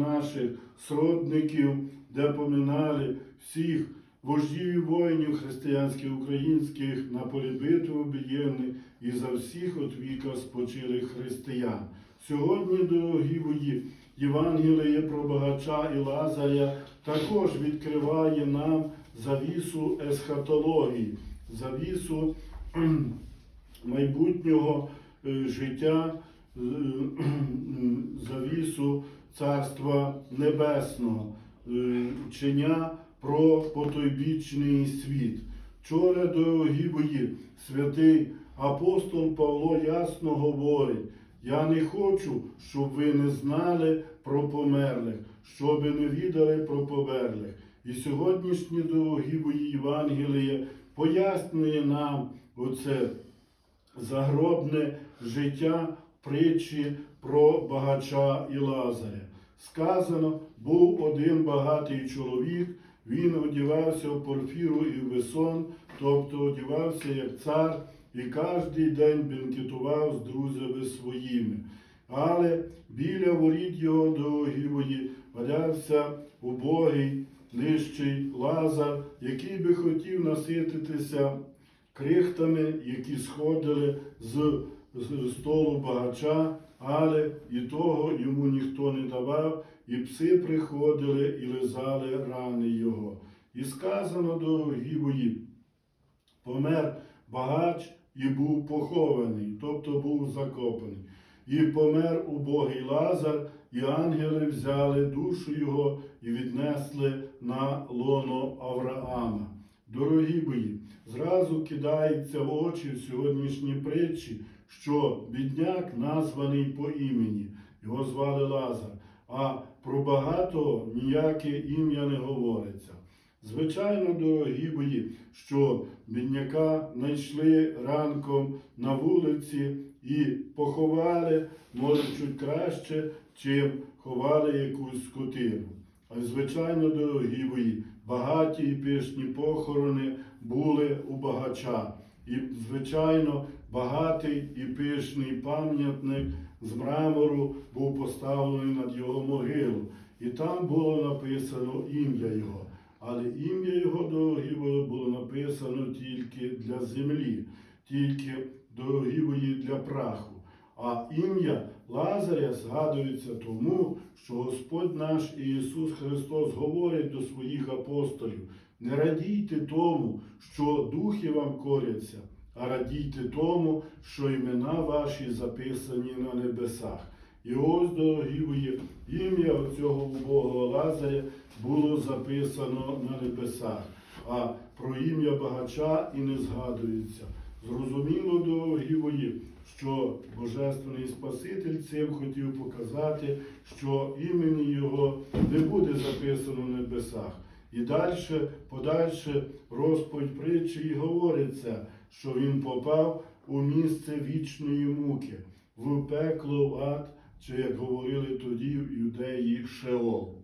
наших сродників, де поминали всіх вождів і воїнів християнських українських на полі битви об'єднаних і за всіх от віка спочилих християн. Сьогодні, дорогі мої, Євангеліє про багача і Лазаря також відкриває нам завісу есхатології, завісу майбутнього е, життя, завісу Царства Небесного, е, вчення про потойбічний світ. Вчора, дорогі мої, святий апостол Павло ясно говорить, я не хочу, щоб ви не знали про померлих, щоб не відали про померлих. І сьогоднішні дорогі мої Євангеліє пояснює нам оце загробне життя притчі про багача і Лазаря. Сказано, був один багатий чоловік, він одівався в порфіру і в весон, тобто одівався як цар, і кожний день бенкетував з друзями своїми. Але біля воріт його дорогівої валявся убогий, нижчий лазар, який би хотів насититися крихтами, які сходили з столу багача, але і того йому ніхто не давав, і пси приходили і лизали рани його. І сказано дорогі мої, помер багач і був похований, тобто був закопаний. І помер убогий Лазар, і ангели взяли душу його і віднесли на лоно Авраама. Дорогі мої, зразу кидається в очі в сьогоднішній притчі, що бідняк названий по імені, його звали Лазар, а про багатого ніяке ім'я не говориться. Звичайно, дорогі мої, що бідняка знайшли ранком на вулиці і поховали, може, чуть краще, чим ховали якусь скотину. А звичайно, дорогі мої, багаті і пишні похорони були у багача. І, звичайно, багатий і пишний пам'ятник з мрамору був поставлений над його могилу. І там було написано ім'я його. Але ім'я його дорогі було написано тільки для землі, тільки дорогі для праху. А ім'я Лазаря згадується тому, що Господь наш Ісус Христос говорить до своїх апостолів: не радійте тому, що духи вам коряться, а радійте тому, що імена ваші записані на небесах. І ось, дорогі мої, ім'я цього убогого Лазаря було записано на небесах, а про ім'я багача і не згадується. Зрозуміло, дорогі мої, що Божественний Спаситель цим хотів показати, що імені Його не буде записано в небесах. І далі, подальше розповідь притчі і говориться, що він попав у місце вічної муки, в пекло, в ад, чи як говорили тоді в юдеї Шеол.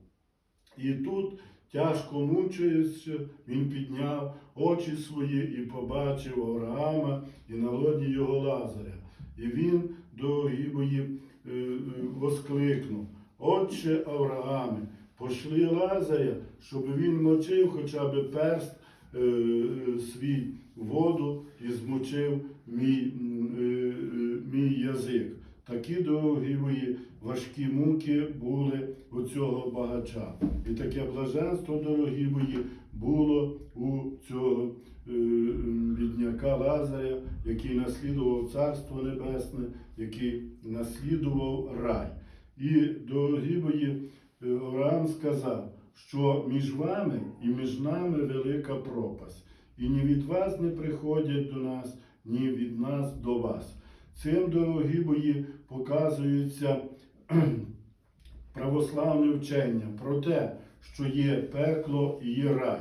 І тут, тяжко мучаючись, він підняв очі свої і побачив Авраама і на лоні його Лазаря. І він, дорогі мої, е, е, воскликнув: Отче Аврааме, пошли Лазаря, щоб він мочив хоча б перст свій воду і змочив мій, е, е, мій язик. Такі дорогі мої важкі муки були у цього багача. І таке блаженство, дорогі мої, було у цього е, бідняка Лазаря, який наслідував Царство Небесне, який наслідував рай. І, дорогі мої, е, Авраам сказав, що між вами і між нами велика пропасть, і ні від вас не приходять до нас, ні від нас до вас. Цим, дорогі мої, показується православне вчення про те, що є пекло і є рай.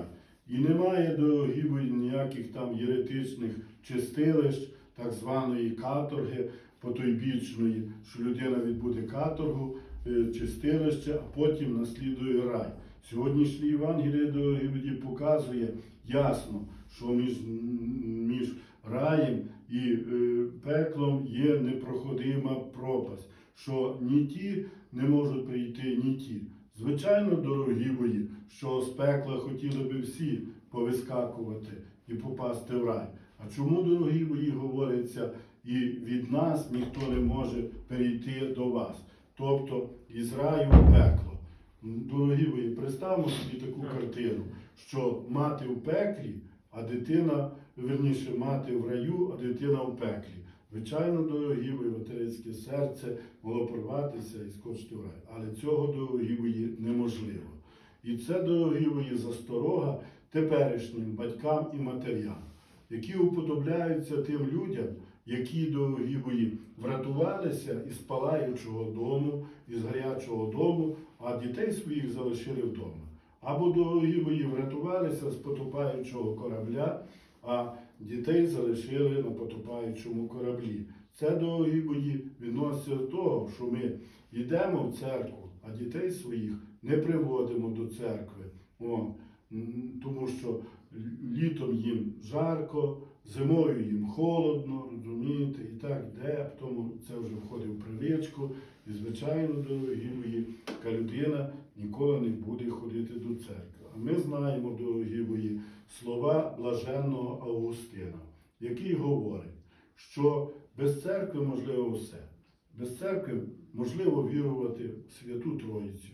І немає, дорогі мої, ніяких там єретичних чистилищ, так званої каторги потойбічної, що людина відбуде каторгу, е, чистилище, а потім наслідує рай. Сьогоднішнє Євангеліє, дорогі мої, показує ясно, що між, між раєм і е, пеклом є непроходима пропасть, що ні ті не можуть прийти, ні ті. Звичайно, дорогі мої, що з пекла хотіли би всі повискакувати і попасти в рай. А чому, дорогі мої, говориться, і від нас ніхто не може перейти до вас, тобто із раю в пекло. Дорогі мої, представмо собі таку картину, що мати в пеклі, а дитина, верніше, мати в раю, а дитина в пеклі. Звичайно, дорогі мої, материнське серце могло порватися і скочити в рай. Але цього, дорогі мої, неможливо. І це, дорогі мої, засторога теперішнім батькам і матерям, які уподобляються тим людям, які, дорогі мої, врятувалися із палаючого дому, із гарячого дому, а дітей своїх залишили вдома. Або, дорогі врятувалися з потопаючого корабля, а дітей залишили на потопаючому кораблі. Це, дорогі мої, відноситься до того, що ми йдемо в церкву, а дітей своїх не приводимо до церкви. О, тому що літом їм жарко, зимою їм холодно, розумієте, і так де, тому це вже входить в привичку. І, звичайно, дорогі мої, така людина ніколи не буде ходити до церкви. А ми знаємо, дорогі мої, слова блаженного Августина, який говорить, що без церкви можливо все. Без церкви можливо вірувати в Святу Троїцю.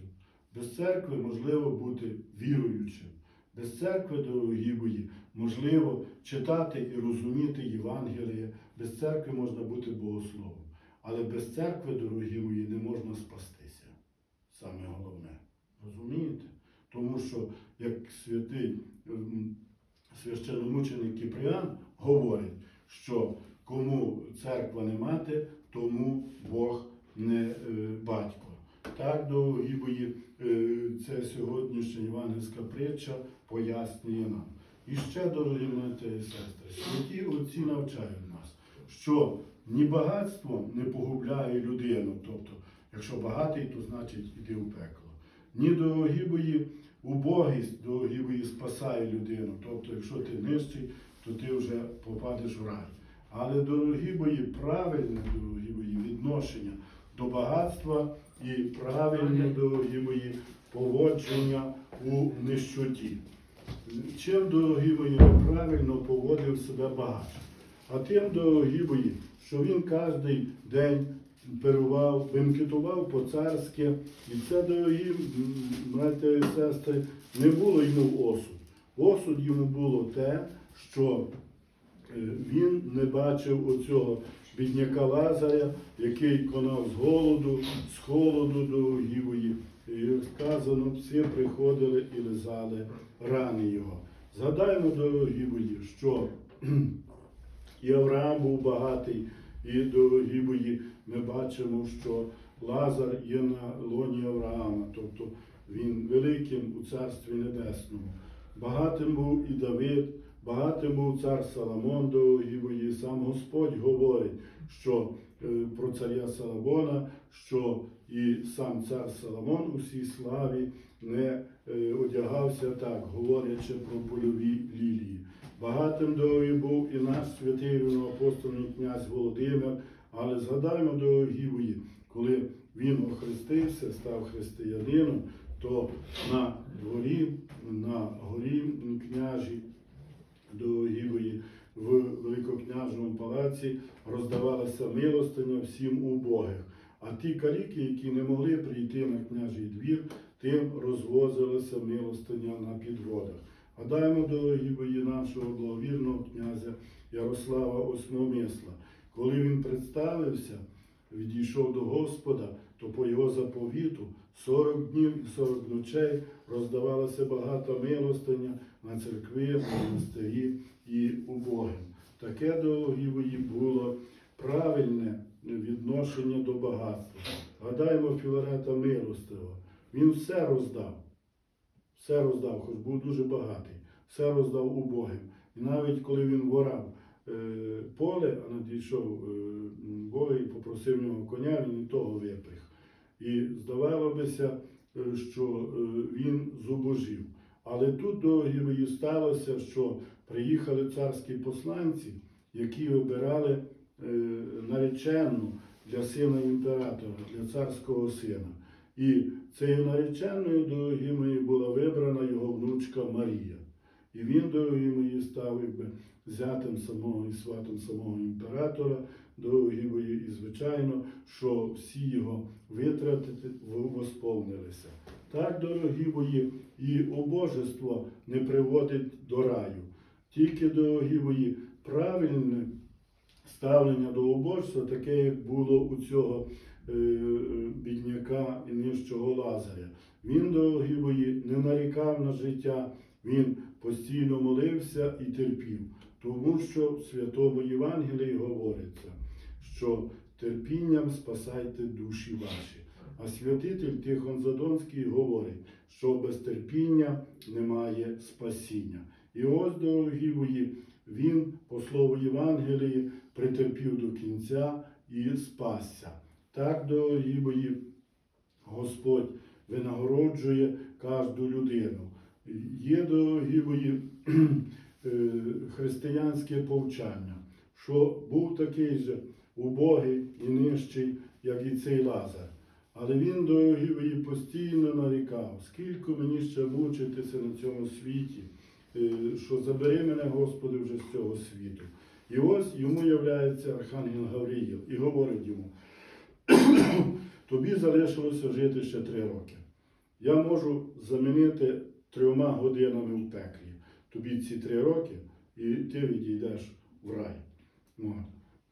Без церкви можливо бути віруючим. Без церкви, дорогі мої, можливо читати і розуміти Євангеліє. Без церкви можна бути богословом. Але без церкви, дорогі мої, не можна спастися. Саме головне. Розумієте? Тому що, як святий ем, священомученик Кіпріан говорить, що кому церква не мати, тому Бог не е, батько. Так, дорогі мої, е, це сьогоднішня євангельська притча пояснює нам. І ще, дорогі брати і сестри, святі отці навчають нас, що ні багатство не погубляє людину, тобто, якщо багатий, то значить іди в пекло. Ні, дорогі мої, убогість, дорогі мої, спасає людину. Тобто, якщо ти нижчий, то ти вже попадеш в рай. Але, дорогі мої, правильне, дорогі мої, відношення до багатства і правильне, дорогі мої, поводження у нищоті. Чим, дорогі мої, неправильно поводив себе багач? А тим, дорогі мої, що він кожен день перував, бенкетував по-царськи. І це, дорогі браття і сестри, не було йому осуд. Осуд йому було те, що е, він не бачив оцього бідняка Лазаря, який конав з голоду, з холоду до гівої. І сказано, всі приходили і лизали рани його. Згадаймо, дорогі мої, що і Авраам був багатий, і дорогі мої, ми бачимо, що Лазар є на лоні Авраама, тобто він великим у Царстві Небесному. Багатим був і Давид, багатим був цар Соломон, дорогі мої. Сам Господь говорить, що е, про царя Соломона, що і сам цар Соломон у всій славі не е, одягався так, говорячи про польові лілії. Багатим дорогі був і наш святий рівноапостольний князь Володимир, але згадаймо, дорогі мої, коли він охрестився, став християнином, то на дворі, на горі княжі, дорогі мої, в Великокняжному палаці роздавалася милостиня всім убогих. А ті каліки, які не могли прийти на княжий двір, тим розвозилася милостиня на підводах. Гадаємо, дорогі бої нашого благовірного князя Ярослава Осмомисла. Коли він представився, відійшов до Господа, то по його заповіту 40 днів і 40 ночей роздавалася багата милостиня на церкви, на монастирі і убогим. Таке, дорогі мої, було правильне відношення до багатства. Гадаємо Філарета Милостива. Він все роздав. Все роздав, хоч був дуже багатий, все роздав убогим. І навіть коли він ворав е, поле, а надійшов е, Бог і попросив нього коня, він і того випріг. І здавалося е, що е, він зубожив. Але тут дорогі сталося, що приїхали царські посланці, які вибирали е, наречену для сина імператора, для царського сина. І цією нареченою дорогі мої була вибрана його внучка Марія. І він, дорогі мої, став якби зятем самого і сватом самого імператора, дорогі мої, і звичайно, що всі його витрати восповнилися. Так, дорогі мої, і обожество не приводить до раю. Тільки, дорогі мої, правильне ставлення до убожства, таке, як було у цього бідняка і нижчого Лазаря. Він, дорогі мої, не нарікав на життя, він постійно молився і терпів, тому що в Святому Євангелії говориться, що терпінням спасайте душі ваші. А святитель Тихон Задонський говорить, що без терпіння немає спасіння. І ось, дорогі мої, він, по слову Євангелії, притерпів до кінця і спасся. Так, дорогі мої, Господь винагороджує кожну людину. Є, дорогі мої, е, християнське повчання, що був такий же убогий і нижчий, як і цей Лазар. Але він, дорогі мої, постійно нарікав, скільки мені ще мучитися на цьому світі, е, що забери мене, Господи, вже з цього світу. І ось йому являється Архангел Гавриїл і говорить йому, тобі залишилося жити ще три роки. Я можу замінити трьома годинами в пеклі. Тобі ці три роки, і ти відійдеш в рай. От.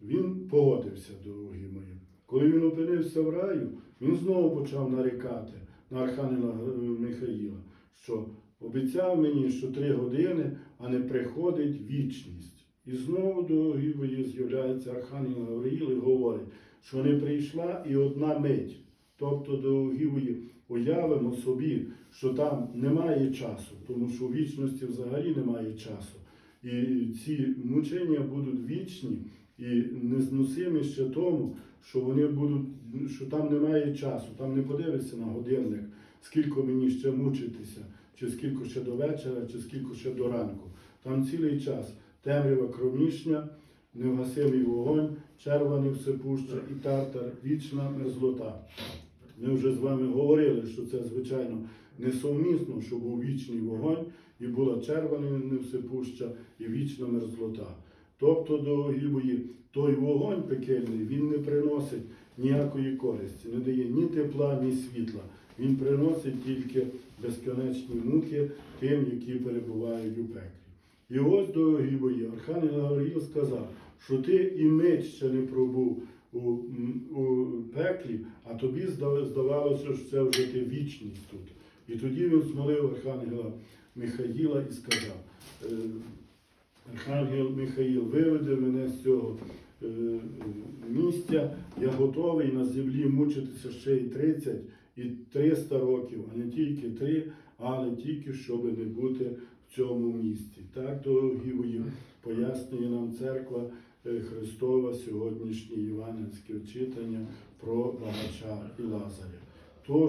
Він погодився, дорогі мої. Коли він опинився в раю, він знову почав нарікати на Архангела е, Михаїла, що обіцяв мені, що три години, а не приходить вічність. І знову, дорогі мої, з'являється Архангел Гавриїл і говорить, що не прийшла і одна мить. Тобто, дорогі мої, уявимо собі, що там немає часу, тому що у вічності взагалі немає часу. І ці мучення будуть вічні і незносимі ще тому, що вони будуть, що там немає часу, там не подивишся на годинник, скільки мені ще мучитися, чи скільки ще до вечора, чи скільки ще до ранку. Там цілий час темрява кромішня, невгасимий вогонь, червоний всепуща і тартар, вічна мерзлота. Ми вже з вами говорили, що це, звичайно, несумісно, що був вічний вогонь і була червона невсепуща і вічна мерзлота. Тобто, дорогі мої, той вогонь пекельний, він не приносить ніякої користі, не дає ні тепла, ні світла. Він приносить тільки безконечні муки тим, які перебувають у пеклі. І ось, дорогі мої, Архангел Гавриїл сказав, що ти і мить ще не пробув у, у пеклі, а тобі здавалося, що це вже ти вічність тут. І тоді він смолив Архангела Михаїла і сказав, е, Архангел Михаїл, виведи мене з цього е, місця, я готовий на землі мучитися ще й 30 і 300 років, а не тільки 3, але тільки щоб не бути цьому місці. Так, дорогі пояснює нам церква е, Христова сьогоднішнє Іванівське читання про багача і Лазаря.